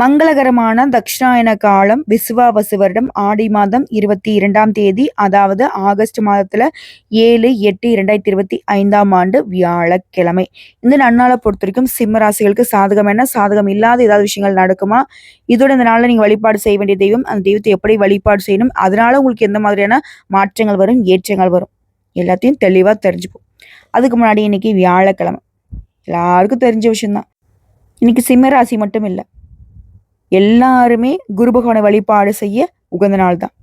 மங்களகரமான தக்ஷாயன காலம் விசுவாவசு வருடம் ஆடி மாதம் இருபத்தி இரண்டாம் தேதி அதாவது ஆகஸ்ட் மாதத்துல ஏழு எட்டு இரண்டாயிரத்தி இருபத்தி ஐந்தாம் ஆண்டு வியாழக்கிழமை. இந்த நன்னாளை பொறுத்த வரைக்கும் சிம்ம ராசிகளுக்கு சாதகம் என்ன? சாதகம் இல்லாத ஏதாவது விஷயங்கள் நடக்குமா? இதோட இந்த நாளில் நீங்க வழிபாடு செய்ய வேண்டிய தெய்வம் அந்த தெய்வத்தை எப்படி வழிபாடு செய்யணும்? அதனால உங்களுக்கு எந்த மாதிரியான மாற்றங்கள் வரும் ஏற்றங்கள் வரும்? எல்லாத்தையும் தெளிவா தெரிஞ்சுப்போம் அதுக்கு முன்னாடி இன்னைக்கு வியாழக்கிழமை. எல்லாருக்கும் தெரிஞ்ச விஷயம்தான். இன்னைக்கு சிம்ம ராசி மட்டும் இல்லை. எல்லாருமே குரு பகவானை வழிபாடு செய்ய உகந்த நாள் தான்.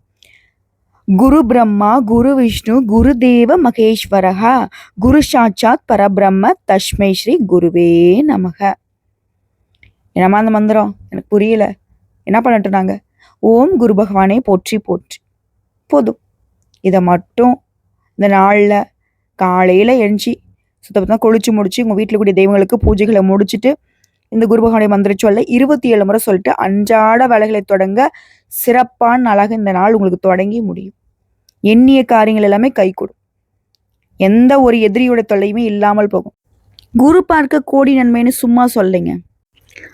குரு பிரம்மா குரு விஷ்ணு குரு தேவ மகேஸ்வரகா குரு சாட்சாத் பரபிரம்ம தஷ்மை ஸ்ரீ குருவே நமக. என்னம்மா அந்த மந்திரம்? எனக்கு புரியல. என்ன பண்ணட்டும் நாங்க ஓம் குரு பகவானே போற்றி போற்றி. போதும். இதை மட்டும் இந்த நாளில் காலையில் எழுஞ்சி சுத்தப்பத்தான் கொளிச்சு முடிச்சு உங்கள் வீட்டில் கூடிய தெய்வங்களுக்கு பூஜைகளை முடிச்சுட்டு இந்த குரு பகவானுடைய மந்திர சொல்ல இருபத்தி ஏழு முறை சொல்லிட்டு அன்றாட வேலைகளை தொடங்க சிறப்பான நாளாக இந்த நாள் உங்களுக்கு தொடங்கி முடியும். எண்ணிய காரியங்கள் எல்லாமே கை எந்த ஒரு எதிரியோட தொல்லையுமே இல்லாமல் போகும். குரு பார்க்க கோடி நன்மைன்னு சும்மா சொல்லுங்க.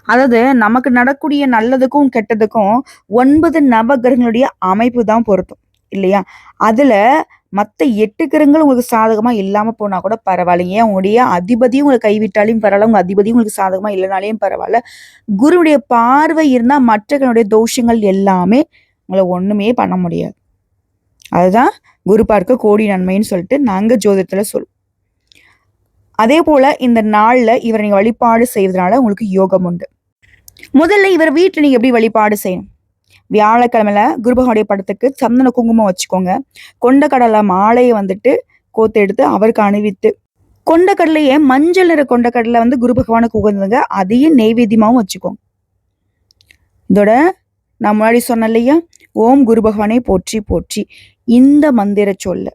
அதாவது நமக்கு நடக்கூடிய நல்லதுக்கும் கெட்டதுக்கும் ஒன்பது நவகிரகங்களுடைய அமைப்பு தான் பொருத்தும். இல்லையா? அதுல மற்ற எட்டு கிரகங்கள் உங்களுக்கு சாதகமா இல்லாம போனா கூட பரவாயில்லைங்க. ஏன் உங்களுடைய அதிபதியும் உங்களை கைவிட்டாலையும் பரவாயில்ல. உங்க அதிபதியும் உங்களுக்கு சாதகமா இல்லைனாலையும் பரவாயில்ல. குருவுடைய பார்வை இருந்தா மற்றவர்களுடைய தோஷங்கள் எல்லாமே உங்களை ஒண்ணுமே பண்ண முடியாது. அதுதான் குரு பார்க்க கோடி நன்மைன்னு சொல்லிட்டு நாங்க ஜோதிடத்துல சொல்லுவோம் அதே போல இந்த நாளில் இவரை நீங்கள் வழிபாடு செய்வதனால உங்களுக்கு யோகம் உண்டு. முதல்ல இவர் வீட்டில் நீங்கள் எப்படி வழிபாடு செய்யணும்? வியாழக்கிழமையில குருபகனுடைய படத்துக்கு சந்தன குங்குமம் வச்சுக்கோங்க. கொண்டக்கடலை மாலையை வந்துட்டு கோத்து எடுத்து அவருக்கு அணிவித்து கொண்டக்கடலையே மஞ்சள் நிற கொண்டக்கடலை வந்து குரு பகவானுக்கு உகந்ததுங்க. அதையும் நெய்வேத்தியமாகவும் வச்சுக்கோங்க. இதோட நான் முன்னாடி சொன்னேன் இல்லையா? ஓம் குரு பகவானை போற்றி போற்றி. இந்த மந்திர சொல்ல.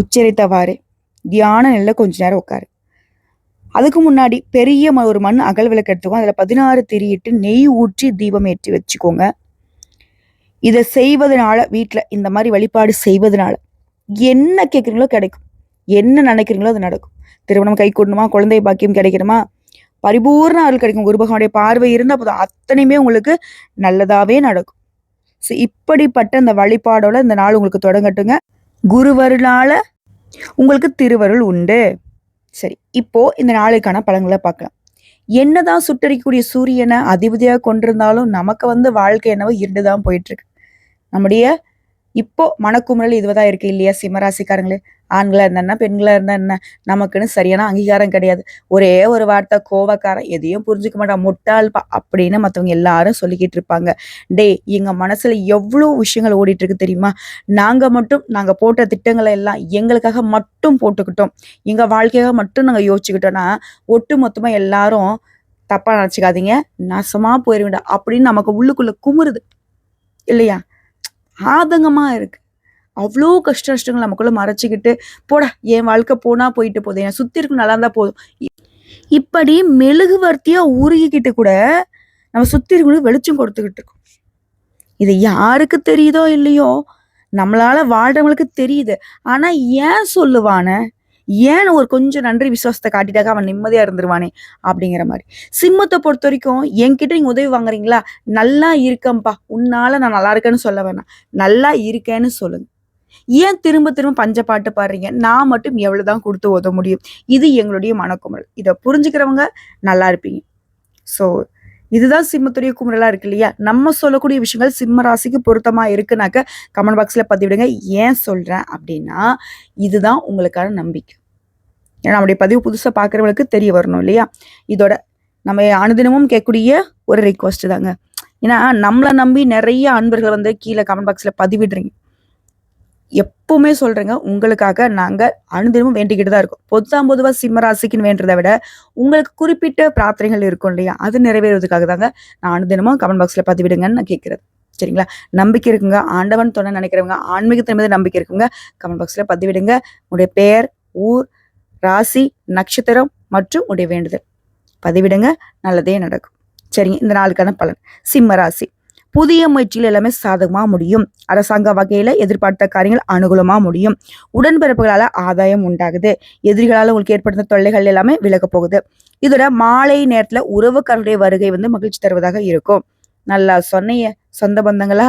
உச்சரித்தவாறு. தியான நிலை கொஞ்ச நேரம் உட்காரு. அதுக்கு முன்னாடி பெரிய ஒரு மண் அகல் விளக்கு எடுத்துக்கோங்க அதில் பதினாறு திரியிட்டு நெய் ஊற்றி தீபம் ஏற்றி வச்சுக்கோங்க. இதை செய்வதனால வீட்டில் இந்த மாதிரி வழிபாடு செய்வதனால என்ன கேட்குறீங்களோ கிடைக்கும். என்ன நினைக்கிறீங்களோ அது நடக்கும். திருமணம் கை கூடணுமா? குழந்தை பாக்கியம் கிடைக்கணுமா? பரிபூர்ண அருள் கிடைக்கும். குரு பகவானுடைய பார்வை இருந்தால் போதும். அத்தனையுமே உங்களுக்கு நல்லதாகவே நடக்கும். ஸோ இப்படிப்பட்ட இந்த வழிபாடோட இந்த நாள் உங்களுக்கு தொடங்கட்டுங்க. குருவருளால் உங்களுக்கு திருவருள் உண்டு. சரி இப்போ இந்த நாளுக்கான பழங்களை பார்க்கலாம். என்னதான் சுட்டரிக்கக்கூடிய சூரியனை அதிபதியாக கொண்டிருந்தாலும் நமக்கு வந்து வாழ்க்கை என்னவோ இருண்டுதான் போயிட்டு இருக்கு. நம்முடைய இப்போ மனக்குமுறல் இதுவதான் இருக்கு இல்லையா சிம்மராசிக்காரங்களே? ஆண்களா இருந்தா என்ன பெண்களா இருந்தா என்ன? நமக்குன்னு சரியான அங்கீகாரம் கிடையாது. ஒரே ஒரு வார்த்தை கோவக்காரன் எதையும் புரிஞ்சுக்க மாட்டான். முட்டாள்பா அப்படின்னு மற்றவங்க எல்லாரும் சொல்லிக்கிட்டு இருப்பாங்க. டே எங்க மனசுல எவ்வளோ விஷயங்கள் ஓடிட்டு இருக்கு தெரியுமா? நாங்க மட்டும் நாங்க போட்ட திட்டங்களை எல்லாம் எங்களுக்காக மட்டும் போட்டுக்கிட்டோம். எங்க வாழ்க்கையாக மட்டும் நாங்க யோசிச்சுக்கிட்டோம்னா ஒட்டு மொத்தமா எல்லாரும் தப்பா நினைச்சுக்காதீங்க. நாசமா போயிருவிட அப்படின்னு நமக்கு உள்ளுக்குள்ள குமுறுது. இல்லையா? ஆதங்கமா இருக்கு. அவ்வளோ கஷ்ட கஷ்டங்கள் நமக்குள்ள மறைச்சிக்கிட்டு போடா என் வாழ்க்கை போனா போயிட்டு போதும் என் சுத்தி இருக்கும் நல்லா இருந்தால் போதும். இப்படி மெழுகுவர்த்தியா உருகிக்கிட்டு கூட நம்ம சுத்தி இருக்கவங்களுக்கு வெளிச்சம் கொடுத்துக்கிட்டு இருக்கோம். இது யாருக்கு தெரியுதோ இல்லையோ நம்மளால வாழ்றவங்களுக்கு தெரியுது. ஆனா ஏன் சொல்லுவான? ஏன் ஒரு கொஞ்சம் நன்றி விசுவாசத்தை காட்டிட்டாக்க அவன் நிம்மதியாக இருந்துருவானே அப்படிங்கிற மாதிரி. சிம்மத்தை பொறுத்த வரைக்கும் என்கிட்ட நீங்கள் உதவி வாங்குறீங்களா? நல்லா இருக்கேன்ப்பா. உன்னால நான் நல்லா இருக்கேன்னு சொல்ல வேணாம். நல்லா இருக்கேன்னு சொல்லுங்க. ஏன் திரும்ப திரும்ப பஞ்ச பாட்டு பாடுறீங்க? நான் மட்டும் எவ்வளவுதான் கொடுத்து உதவ முடியும்? இது எங்களுடைய மனக்குமுறல். இதை புரிஞ்சுக்கிறவங்க நல்லா இருப்பீங்க. ஸோ இதுதான் சிம்மத்துடைய குமுறலா இருக்கு இல்லையா? நம்ம சொல்லக்கூடிய விஷயங்கள் சிம்ம ராசிக்கு பொருத்தமா இருக்குனாக்க கமெண்ட் பாக்ஸ்ல பதிவிடுங்க. ஏன் சொல்றேன் அப்படின்னா இதுதான் உங்களுக்கான நம்பிக்கை. ஏன்னா நம்முடைய பதிவு புதுசாக பார்க்குறவங்களுக்கு தெரிய வரணும் இல்லையா? இதோட நம்ம அனுதினமும் கேட்கக்கூடிய ஒரு ரிக்வஸ்ட் தாங்க. ஏன்னா நம்மளை நம்பி நிறைய அன்பர்கள் வந்து கீழே கமெண்ட் பாக்ஸில் பதிவிடுறீங்க. எப்பவுமே சொல்றேங்க உங்களுக்காக நாங்க அனுதினமும் வேண்டிக்கிட்டு தான் இருக்கோம். பொத்தாம் பொதுவாக சிம்மராசிக்குன்னு வேண்டதை விட உங்களுக்கு குறிப்பிட்ட பிரார்த்தனைகள் இருக்கும் இல்லையா? அது நிறைவேறுவதற்காக தாங்க நான் அனுதினமும் கமெண்ட் பாக்ஸ்ல பதிவிடுங்கன்னு நான் கேட்கறது. சரிங்களா? நம்பிக்கை இருக்குங்க. ஆண்டவன் தொண்ண நினைக்கிறவங்க ஆன்மீகத்தின் மீது நம்பிக்கை இருக்குங்க. கமெண்ட் பாக்ஸ்ல பதிவிடுங்க. உங்களுடைய பெயர் ஊர் ராசி நட்சத்திரம் மற்றும் உடைய வேண்டுதல். பதிவிடுங்க. நல்லதே நடக்கும். சரிங்க. இந்த நாளுக்கான பலன். சிம்ம ராசி. புதிய முயற்சிகள் எல்லாமே சாதகமாக முடியும். அரசாங்க வகையில் எதிர்பார்த்த காரியங்கள் அனுகூலமாக முடியும். உடன்பிறப்புகளால் ஆதாயம் உண்டாகுது. எதிரிகளால் உங்களுக்கு ஏற்படுத்த தொல்லைகள் எல்லாமே விலக போகுது. இதோட மாலை நேரத்தில் உறவுக்காரருடைய வருகை வந்து மகிழ்ச்சி தருவதாக இருக்கும். நல்லா சொன்னைய சொந்த பந்தங்களா?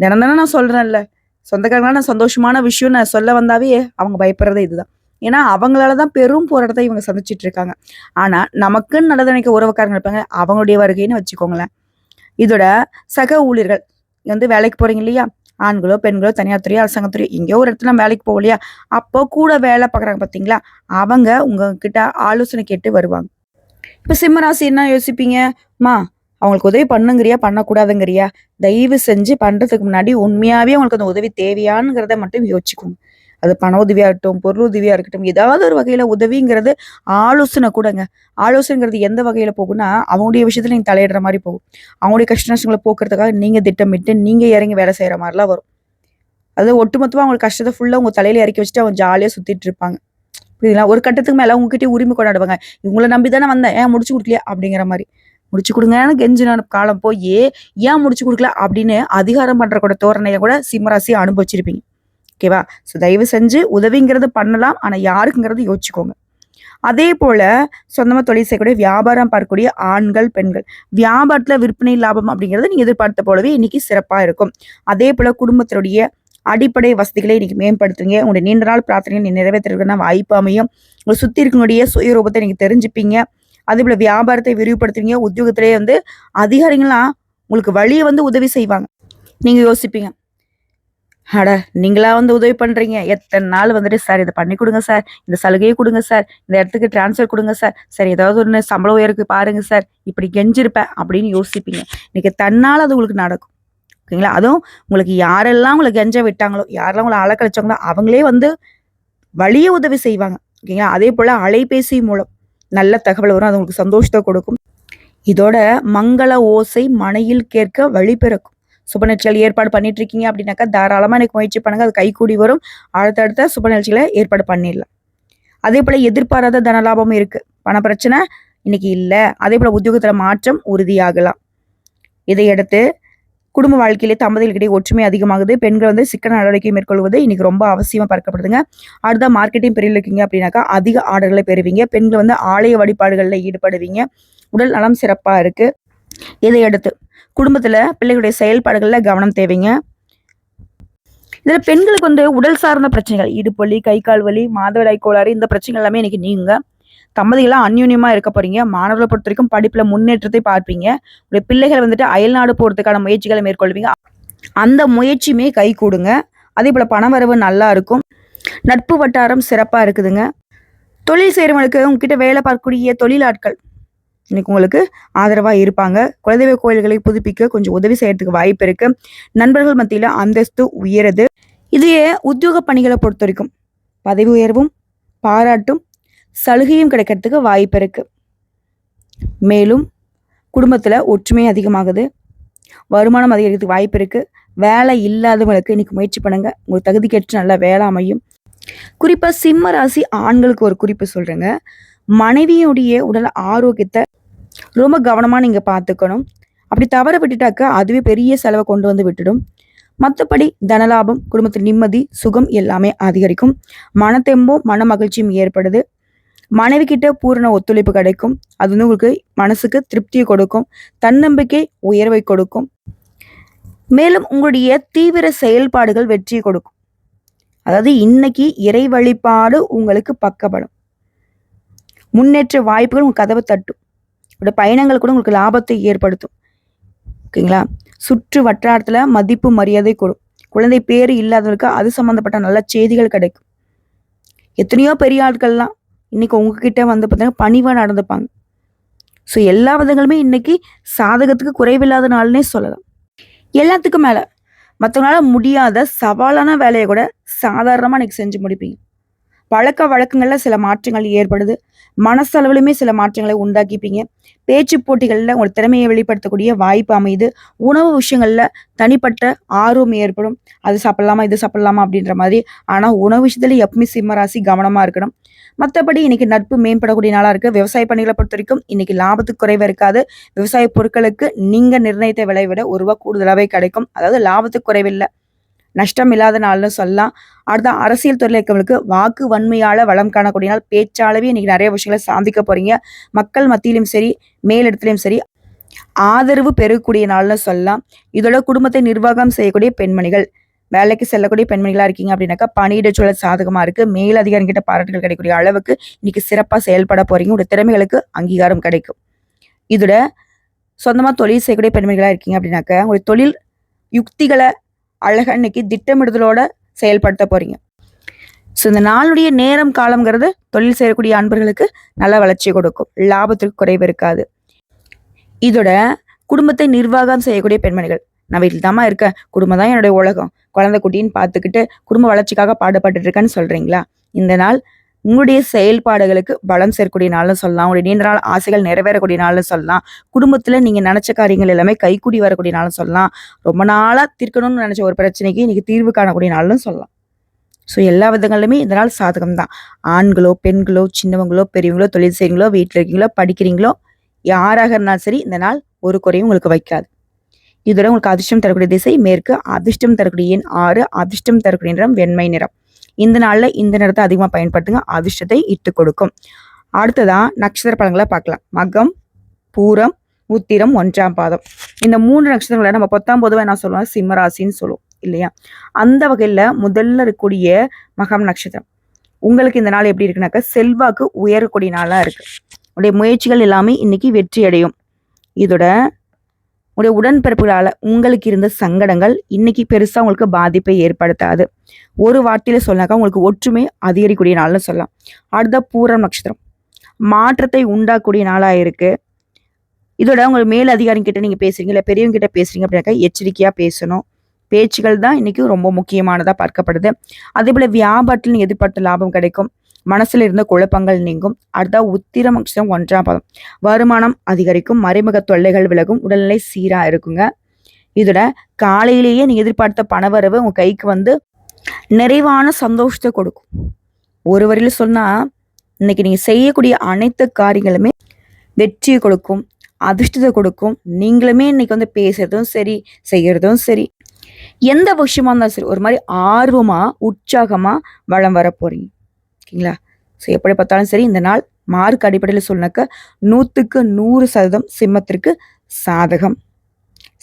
தினம் தினம் நான் சொல்கிறேன்ல சொந்தக்காரங்களாம் நான் சந்தோஷமான விஷயம் நான் சொல்ல வந்தாவே அவங்க பயப்படுறதே இதுதான். ஏன்னா அவங்களால தான் பெரும் போராட்டத்தை இவங்க சந்திச்சிட்டு இருக்காங்க. ஆனால் நமக்குன்னு நல்லது நினைக்க உறவுக்காரங்க இருப்பாங்க. அவங்களுடைய வருகைன்னு வச்சுக்கோங்களேன். இதோட சக ஊழியர்கள். வந்து வேலைக்கு போறீங்க இல்லையா? ஆண்களோ பெண்களோ தனியார் துறையோ அரசாங்கத்துறையோ எங்கேயோ ஒரு இடத்துல நம்ம வேலைக்கு போகலையா இல்லையா அப்போ கூட வேலை பார்க்குறாங்க பார்த்தீங்களா அவங்க உங்ககிட்ட ஆலோசனை கேட்டு வருவாங்க. இப்போ சிம்மராசி என்ன யோசிப்பீங்க? மா அவங்களுக்கு உதவி பண்ணுங்கிறியா? பண்ணக்கூடாதுங்கிறியா? தயவு செஞ்சு பண்ணுறதுக்கு முன்னாடி உண்மையாகவே அவங்களுக்கு அந்த உதவி தேவையானுங்கிறத மட்டும் யோசிச்சுக்கோங்க. அது பண உதவியாகட்டும் இருக்கட்டும் பொருள் உதவியாக இருக்கட்டும் ஏதாவது ஒரு வகையில் உதவிங்கிறது ஆலோசனை கூடங்க. ஆலோசனைங்கிறது எந்த வகையில் போகும்னா அவங்களுடைய விஷயத்துல நீங்கள் தலையிடுற மாதிரி போகும். அவங்களுடைய கஷ்ட நஷ்டங்களை போக்குறதுக்காக நீங்கள் திட்டமிட்டு நீங்கள் இறங்கி வேலை செய்கிற மாதிரிலாம் வரும். அது ஒட்டுமொத்தமாக அவங்களுக்கு கஷ்டத்தை ஃபுல்லாக உங்கள் தலையில இறக்கி வச்சுட்டு அவங்க ஜாலியாக சுத்திட்டு இருப்பாங்க. புரியுதுங்களா? ஒரு கட்டத்துக்கு மேலே உங்ககிட்ட உரிமை கொண்டாடுவாங்க. இவங்களை நம்பி தானே வந்தேன் ஏன் முடிச்சு கொடுக்கலையா? அப்படிங்கிற மாதிரி. முடிச்சு கொடுங்கன்னு கெஞ்சின காலம் போய் ஏன் முடிச்சு கொடுக்கல? அப்படின்னு அதிகாரம் பண்ணுற கூட தோரணையை கூட சிம்மராசி அனுபவிச்சிருப்பீங்க. ஓகேவா? ஸோ தயவு செஞ்சு உதவிங்கிறது பண்ணலாம். ஆனால் யாருக்குங்கிறது யோசிச்சுக்கோங்க. அதே போல் சொந்தமாக தொழில் செய்யக்கூடிய வியாபாரம் பார்க்கக்கூடிய ஆண்கள் பெண்கள். வியாபாரத்தில் விற்பனை லாபம் அப்படிங்கிறது நீங்கள் எதிர்பார்த்த போலவே இன்னைக்கு சிறப்பாக இருக்கும். அதே போல் குடும்பத்தினுடைய அடிப்படை வசதிகளை இன்றைக்கி மேம்படுத்துங்க உங்களுடைய நீண்ட நாள் பிரார்த்தனை நிறைவேற்றுறதுக்கான வாய்ப்பு அமையும். உங்களை சுற்றி இருக்கக்கூடிய சுயரூபத்தை நீங்கள் தெரிஞ்சுப்பீங்க. அதே போல் வியாபாரத்தை விரிவுபடுத்துவீங்க. உத்தியோகத்திலே வந்து அதிகாரிகள்லாம் உங்களுக்கு வழியை வந்து உதவி செய்வாங்க. நீங்கள் யோசிப்பீங்க. அட நீங்களா வந்து உதவி பண்றீங்க? எத்தனை நாள் வந்துட்டு சார் இதை பண்ணி கொடுங்க சார். இந்த சலுகையை கொடுங்க சார். இந்த இடத்துக்கு டிரான்ஸ்ஃபர் கொடுங்க சார். சார் ஏதாவது ஒன்று சம்பள உயருக்கு பாருங்க சார். இப்படி கெஞ்சிருப்பேன் அப்படின்னு யோசிப்பீங்க. இன்னைக்கு தன்னால் அது உங்களுக்கு நடக்கும். ஓகேங்களா? அதுவும் உங்களுக்கு யாரெல்லாம் உங்களை கெஞ்ச விட்டாங்களோ யாரெல்லாம் உங்களை அலக்கழிச்சாங்களோ அவங்களே வந்து வழிய உதவி செய்வாங்க. ஓகேங்களா? அதே போல் அலைபேசி மூலம் நல்ல தகவல் வரும். அது உங்களுக்கு சந்தோஷத்தை கொடுக்கும். இதோட மங்கள ஓசை மனையில் கேட்க வழி பிறக்கும். சுப நிகழ்ச்சிகள் ஏற்பாடு பண்ணிட்டு இருக்கீங்க அப்படின்னாக்கா தாராளமாக எனக்கு முயற்சி பண்ணுங்க. அது கைகூடி வரும். அடுத்தடுத்த சுப நிகழ்ச்சிகளை ஏற்பாடு பண்ணிடலாம். அதே போல் எதிர்பாராத தனலாபமும் இருக்குது பண பிரச்சனை இன்னைக்கு இல்லை. அதே போல் உத்தியோகத்தில் மாற்றம் உறுதியாகலாம். இதையடுத்து குடும்ப வாழ்க்கையிலே தம்பதிகளுக்கிடையே ஒற்றுமை அதிகமாகுது. பெண்கள் வந்து சிக்கன நடவடிக்கை மேற்கொள்வது இன்னைக்கு ரொம்ப அவசியமாக பார்க்கப்படுதுங்க. அடுத்த மார்க்கெட்டிங் பிரிவில் இருக்கீங்க அப்படின்னாக்கா அதிக ஆர்டர்களை பெறுவீங்க. பெண்கள் வந்து ஆலய வழிபாடுகளில் ஈடுபடுவீங்க. உடல் நலம் சிறப்பாக இருக்குது இதையடுத்து குடும்பத்தில் பிள்ளைகளுடைய செயல்பாடுகளில் கவனம் தேவைங்க. இதில் பெண்களுக்கு வந்து உடல் சார்ந்த பிரச்சனைகள் இடுப்பலி கை கால் வலி மாதவிடாய் கோளாறு இந்த பிரச்சனைகள் எல்லாமே இன்னைக்கு நீங்க தம்பதிகளாக அந்யூன்யமாக இருக்க போறீங்க. மாணவர்களை பொறுத்த வரைக்கும் படிப்பில் முன்னேற்றத்தை பார்ப்பீங்க. உடைய பிள்ளைகள் வந்துட்டு அயல்நாடு போகிறதுக்கான முயற்சிகளை மேற்கொள்வீங்க. அந்த முயற்சியுமே கை கூடுங்க. அதே போல் பணவரவு நல்லா இருக்கும். நட்பு வட்டாரம் சிறப்பாக இருக்குதுங்க. தொழில் செய்கிறவங்களுக்கு உங்ககிட்ட வேலை பார்க்கக்கூடிய தொழிலாட்கள் இன்னைக்கு உங்களுக்கு ஆதரவாக இருப்பாங்க. குலதெய்வ கோயில்களை புதுப்பிக்க கொஞ்சம் உதவி செய்யறதுக்கு வாய்ப்பு இருக்கு. நண்பர்கள் மத்தியில் அந்தஸ்து உயருது. இதையே உத்தியோக பணிகளை பொறுத்த வரைக்கும் பதவி உயர்வும் பாராட்டும் சலுகையும் கிடைக்கிறதுக்கு வாய்ப்பு இருக்கு. மேலும் குடும்பத்தில் ஒற்றுமை அதிகமாகுது. வருமானம் அதிகரிக்கிறதுக்கு வாய்ப்பு இருக்கு. வேலை இல்லாதவங்களுக்கு இன்னைக்கு முயற்சி பண்ணுங்க. உங்களுக்கு தகுதிக்கேற்ற நல்ல வேலை அமையும். குறிப்பாக சிம்ம ராசி ஆண்களுக்கு ஒரு குறிப்பு சொல்கிறேங்க மனைவியுடைய உடல் ஆரோக்கியத்தை ரொம்ப கவனமாக நீங்கள் பார்த்துக்கணும் அப்படி தவற விட்டுட்டாக்க அதுவே பெரிய செலவை கொண்டு வந்து விட்டுடும். மற்றபடி தனலாபம் குடும்பத்தில் நிம்மதி சுகம் எல்லாமே அதிகரிக்கும். மனத்தெம்பும் மன மகிழ்ச்சியும் ஏற்படுது. மனைவி கிட்ட பூரண ஒத்துழைப்பு கிடைக்கும். அது வந்து உங்களுக்கு மனசுக்கு திருப்தியை கொடுக்கும். தன்னம்பிக்கை உயர்வை கொடுக்கும். மேலும் உங்களுடைய தீவிர செயல்பாடுகள் வெற்றியை கொடுக்கும். அதாவது இன்னைக்கு இறை வழிபாடு உங்களுக்கு பக்கப்படும் முன்னேற்ற வாய்ப்புகள் உங்கள் கதவை தட்டும். உங்களோட பயணங்கள் கூட உங்களுக்கு லாபத்தை ஏற்படுத்தும். ஓகேங்களா? சுற்று வட்டாரத்தில் மதிப்பு மரியாதை கூடும். குழந்தை பேர் இல்லாதவருக்கு அது சம்மந்தப்பட்ட நல்ல செய்திகள் கிடைக்கும். எத்தனையோ பெரிய ஆட்கள்லாம் இன்னைக்கு உங்ககிட்ட வந்து பார்த்தீங்கன்னா பணிவாக நடந்துப்பாங்க. ஸோ எல்லா விதங்களுமே இன்னைக்கு சாதகத்துக்கு குறைவில்லாத நாள்னே சொல்லலாம். எல்லாத்துக்கும் மேலே மற்றவங்களால முடியாத சவாலான வேலையை கூட சாதாரணமாக இன்னைக்கு செஞ்சு முடிப்பீங்க. பழக்க வழக்கங்களில் சில மாற்றங்கள் ஏற்படுது. மனசளவிலுமே சில மாற்றங்களை உண்டாக்கிப்பீங்க. பேச்சு போட்டிகளில் உங்கள் திறமையை வெளிப்படுத்தக்கூடிய வாய்ப்பு அமையுது. உணவு விஷயங்களில் தனிப்பட்ட ஆர்வம் ஏற்படும். அது சாப்பிடலாமா இது சாப்பிடலாமா அப்படின்ற மாதிரி. ஆனால் உணவு விஷயத்தில் எப்பவுமே சிம்மராசி கவனமாக இருக்கணும். மற்றபடி இன்னைக்கு நட்பு மேம்படக்கூடிய நாளாக இருக்குது விவசாய பணிகளை பொறுத்த வரைக்கும் இன்னைக்கு லாபத்துக்கு குறைவு இருக்காது. விவசாய பொருட்களுக்கு நீங்கள் நிர்ணயித்த விலை விட ஒரு ரூபா கூடுதலாகவே கிடைக்கும். அதாவது லாபத்துக்கு குறைவில்லை. நஷ்டம் இல்லாத நாள்னு சொல்லலாம். அடுத்த அரசியல் துறையில் இருக்கவங்களுக்கு வாக்கு வன்மையால் வளம் காணக்கூடிய நாள் பேச்சாளவே இன்றைக்கி நிறைய விஷயங்களை சாந்திக்க போகிறீங்க மக்கள் மத்தியிலும் சரி மேலிடத்துலையும் சரி ஆதரவு பெறக்கூடிய நாள்னு சொல்லலாம். இதோட குடும்பத்தை நிர்வாகம் செய்யக்கூடிய பெண்மணிகள் வேலைக்கு செல்லக்கூடிய பெண்மணிகளாக இருக்கீங்க அப்படின்னாக்கா பணியிட சூழல் சாதகமாக இருக்குது மேல் அதிகாரம் கிட்ட பாராட்டுகள் கிடைக்கக்கூடிய அளவுக்கு இன்னைக்கு சிறப்பாக செயல்பட போகிறீங்க உடைய திறமைகளுக்கு அங்கீகாரம் கிடைக்கும். இதோட சொந்தமாக தொழில் செய்யக்கூடிய பெண்மணிகளாக இருக்கீங்க அப்படின்னாக்க உங்களுடைய தொழில் யுக்திகளை அழகா இன்னைக்கு திட்டமிடுதலோட செயல்படுத்த போறீங்க. ஸோ இந்த நாளுடைய நேரம் காலம்ங்கிறது தொழில் செய்யக்கூடிய அன்பர்களுக்கு நல்ல வளர்ச்சி கொடுக்கும். லாபத்திற்கு குறைவு இருக்காது. இதோட குடும்பத்தை நிர்வாகம் செய்யக்கூடிய பெண்மணிகள். நான் வீட்டில் தாம்மா இருக்கேன். குடும்பம் தான் என்னுடைய உலகம். குழந்தை குட்டின்னு பார்த்துக்கிட்டு குடும்ப வளர்ச்சிக்காக பாடுபட்டு இருக்கேன்னு சொல்கிறீங்களா இந்த நாள் உங்களுடைய செயல்பாடுகளுக்கு பலம் சேர்க்கக்கூடிய நாள்னு சொல்லலாம். உங்களுடைய நீண்ட நாள் ஆசைகள் நிறைவேறக்கூடிய நாள்னு சொல்லலாம். குடும்பத்தில் நீங்கள் நினச்ச காரியங்கள் எல்லாமே கைக்கூடி வரக்கூடிய நாள்னு சொல்லலாம். ரொம்ப நாளாக தீர்க்கணும்னு நினச்ச ஒரு பிரச்சனைக்கு இன்றைக்கி தீர்வு காணக்கூடிய நாள்னு சொல்லலாம். ஸோ எல்லா விதங்களிலுமே இந்த நாள் சாதகம் தான் ஆண்களோ பெண்களோ சின்னவங்களோ பெரியவங்களோ தொழில் செய்கிறீங்களோ வீட்டில் இருக்கீங்களோ படிக்கிறீங்களோ யாராக இருந்தாலும் சரி இந்த நாள் ஒரு குறையும் உங்களுக்கு வைக்காது. இதோட உங்களுக்கு அதிர்ஷ்டம் தரக்கூடிய திசை மேற்கு அதிர்ஷ்டம் தரக்கூடிய எண் ஆறு அதிர்ஷ்டம் தரக்கூடிய நிறம் வெண்மை நிறம். இந்த நாளில் இந்த நிறத்தை அதிகமாக பயன்படுத்துங்க. அதிர்ஷ்டத்தை இட்டு கொடுக்கும். அடுத்ததா நட்சத்திர பலன்களை பார்க்கலாம். மகம் பூரம் உத்திரம் ஒன்றாம் பாதம். இந்த மூன்று நட்சத்திரங்களை நம்ம பத்தாம் பொதுவாக என்ன சொல்லுவோம்? சிம்மராசின்னு சொல்லுவோம். இல்லையா? அந்த வகையில் முதல்ல இருக்கக்கூடிய மகம் நட்சத்திரம். உங்களுக்கு இந்த நாள் எப்படி இருக்குனாக்கா செல்வாக்கு உயரக்கூடிய நாளாக இருக்குது உடைய முயற்சிகள் எல்லாமே இன்னைக்கு வெற்றி அடையும் இதோட உடைய உடன்பிறப்புகளால் உங்களுக்கு இருந்த சங்கடங்கள் இன்னைக்கு பெருசாக உங்களுக்கு பாதிப்பை ஏற்படுத்தாது. ஒரு வார்த்தையில் சொன்னாக்கா உங்களுக்கு ஒற்றுமை அதிகரிக்கக்கூடிய நாள்னு சொல்லலாம். அடுத்த பூரம் நட்சத்திரம். மாற்றத்தை உண்டாக்கூடிய நாளாக இருக்கு. இதோட உங்கள் மேல் அதிகாரிங்கிட்ட கிட்ட பேசுகிறீங்க பேசுறீங்க இல்லை பெரியவங்க கிட்ட பேசுறீங்க அப்படின்னாக்கா எச்சரிக்கையாக பேசணும். பேச்சுகள் தான் இன்னைக்கு ரொம்ப முக்கியமானதாக பார்க்கப்படுது. அதே போல் வியாபாரத்தில் எதிர்பார்த்த லாபம் கிடைக்கும். மனசில் இருந்த குழப்பங்கள் நீங்கும். அடுத்த உத்திரம் நட்சத்திரம் ஒன்றாம் பதம். வருமானம் அதிகரிக்கும் மறைமுக தொல்லைகள் விலகும் உடல்நிலை சீராக இருக்குங்க. இதோட காலையிலேயே நீ எதிர்பார்த்த பணவரவு உங்கள் கைக்கு வந்து நிறைவான சந்தோஷத்தை கொடுக்கும். ஒரு வரையில் சொன்னால் இன்னைக்கு நீங்கள் செய்யக்கூடிய அனைத்து காரியங்களுமே வெற்றியை கொடுக்கும் அதிர்ஷ்டத்தை கொடுக்கும். நீங்களுமே இன்னைக்கு வந்து பேசுறதும் சரி செய்யறதும் சரி. எந்த விஷயமா இருந்தாலும் சரி ஒரு மாதிரி ஆர்வமாக உற்சாகமாக வளம் வர போறீங்க. ஓகேங்களா? ஸோ எப்படி பார்த்தாலும் சரி இந்த நாள் மார்க் அடிப்படையில் சொன்னாக்க நூற்றுக்கு நூறு சதவீதம் சிம்மத்திற்கு சாதகம்.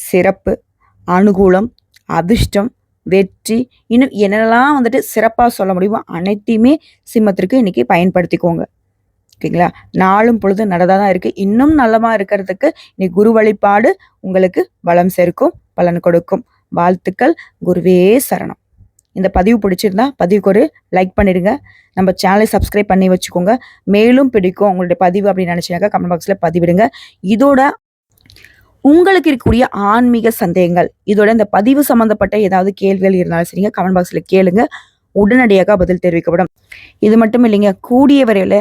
சிறப்பு அனுகூலம் அதிர்ஷ்டம் வெற்றி இன்னும் என்னெல்லாம் வந்துட்டு சிறப்பாக சொல்ல முடியுமோ அனைத்தையுமே சிம்மத்திற்கு இன்றைக்கி பயன்படுத்திக்கோங்க. ஓகேங்களா? நாளும் பொழுது நடதாக தான் இருக்குது இன்னும் நல்லமாக இருக்கிறதுக்கு இன்னைக்கு குரு வழிபாடு உங்களுக்கு பலம் சேர்க்கும் பலன் கொடுக்கும். வாழ்த்துக்கள். குருவே சரணம். இந்த பதிவு பிடிச்சிருந்தா பதிவுக்கு ஒரு லைக் பண்ணிடுங்க. நம்ம சேனலை சப்ஸ்கிரைப் பண்ணி வச்சுக்கோங்க. மேலும் பிடிக்கும் உங்களுடைய பதிவு அப்படின்னு நினச்சினாக்கா கமெண்ட் பாக்ஸில் பதிவிடுங்க. இதோட உங்களுக்கு இருக்கக்கூடிய ஆன்மீக சந்தேகங்கள் இதோட இந்த பதிவு சம்பந்தப்பட்ட ஏதாவது கேள்விகள் இருந்தாலும் சரிங்க கமெண்ட் பாக்ஸில் கேளுங்க. உடனடியாக பதில் தெரிவிக்கப்படும். இது மட்டும் இல்லைங்க கூடிய வரையில்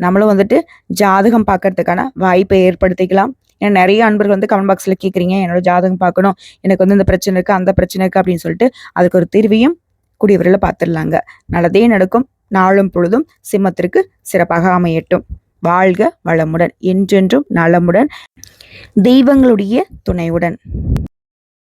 நம்மளும் வந்துட்டு ஜாதகம் பார்க்கறதுக்கான வாய்ப்பை ஏற்படுத்திக்கலாம். ஏன்னா நிறைய அன்பர்கள் வந்து கமெண்ட் பாக்ஸில் கேட்குறீங்க என்னோட ஜாதகம் பார்க்கணும் எனக்கு வந்து இந்த பிரச்சனை இருக்குது அந்த பிரச்சனை இருக்குது அப்படின்னு சொல்லிட்டு அதுக்கு ஒரு தீர்வையும் கூடிய விரைவில் பார்த்துடலாங்க. நல்லதே நடக்கும் நாளும் பொழுதும் சிம்மத்திற்கு சிறப்பாக அமையட்டும். வாழ்க வளமுடன் என்றென்றும் நலமுடன் தெய்வங்களுடைய துணையுடன்.